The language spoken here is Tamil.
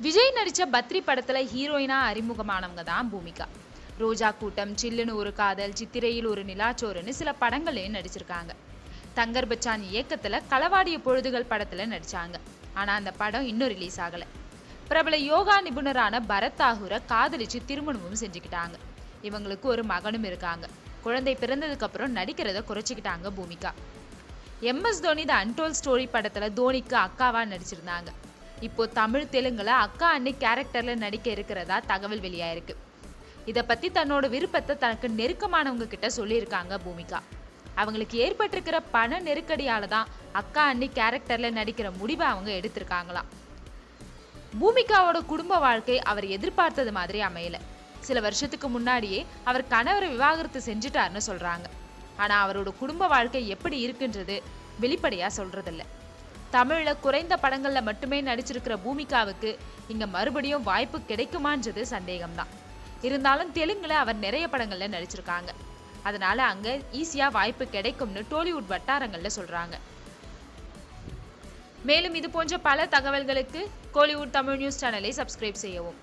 விஜய் நடித்த பத்ரி படத்தில் ஹீரோயினா அறிமுகமானவங்க தான் பூமிகா. ரோஜா கூட்டம் சில்லுன்னு ஒரு காதல் சித்திரையில் ஒரு நிலாச்சோறுன்னு சில படங்களையும் நடிச்சிருக்காங்க. தங்கர் பச்சான் இயக்கத்தில் களவாடிய பொழுதுகள் படத்தில் நடித்தாங்க ஆனால் அந்த படம் இன்னும் ரிலீஸ் ஆகலை. பிரபல யோகா நிபுணரான பரத் தாகூரை காதலிச்சு திருமணமும் செஞ்சுக்கிட்டாங்க. இவங்களுக்கு ஒரு மகனும் இருக்காங்க. குழந்தை பிறந்ததுக்கப்புறம் நடிக்கிறத குறைச்சிக்கிட்டாங்க Bhumika. MS Dhoni the untold story படத்தில் தோனிக்கு அக்காவாக நடிச்சிருந்தாங்க. இப்போ தமிழ் தெலுங்குல அக்கா அண்ணி கேரக்டர்ல நடிக்க இருக்கிறதா தகவல் வெளியாயிருக்கு. இதை பத்தி தன்னோட விருப்பத்தை தனக்கு நெருக்கமானவங்க கிட்ட சொல்லியிருக்காங்க பூமிகா. அவங்களுக்கு ஏற்பட்டிருக்கிற பண நெருக்கடியால தான் அக்கா அண்ணி கேரக்டர்ல நடிக்கிற முடிவை அவங்க எடுத்திருக்காங்களாம் பூமிகாவோட குடும்ப வாழ்க்கை அவர் எதிர்பார்த்தது மாதிரி அமையல. சில வருஷத்துக்கு முன்னாடியே அவர் கணவரை விவாகரத்து செஞ்சுட்டாருன்னு சொல்றாங்க. ஆனா அவரோட குடும்ப வாழ்க்கை எப்படி இருக்குன்றது வெளிப்படையா சொல்றதில்ல. தமிழில் குறைந்த படங்களில் மட்டுமே நடிச்சிருக்கிற பூமிகாவுக்கு இங்கே மறுபடியும் வாய்ப்பு கிடைக்குமான்றது சந்தேகம்தான். இருந்தாலும் தெலுங்கில் அவர் நிறைய படங்களில் நடிச்சிருக்காங்க. அதனால் அங்கே ஈஸியாக வாய்ப்பு கிடைக்கும்னு டோலிவுட் வட்டாரங்களில் சொல்கிறாங்க மேலும் இது போன்ற பல தகவல்களுக்கு கோலிவுட் தமிழ் நியூஸ் சேனலை சப்ஸ்கிரைப் செய்யவும்.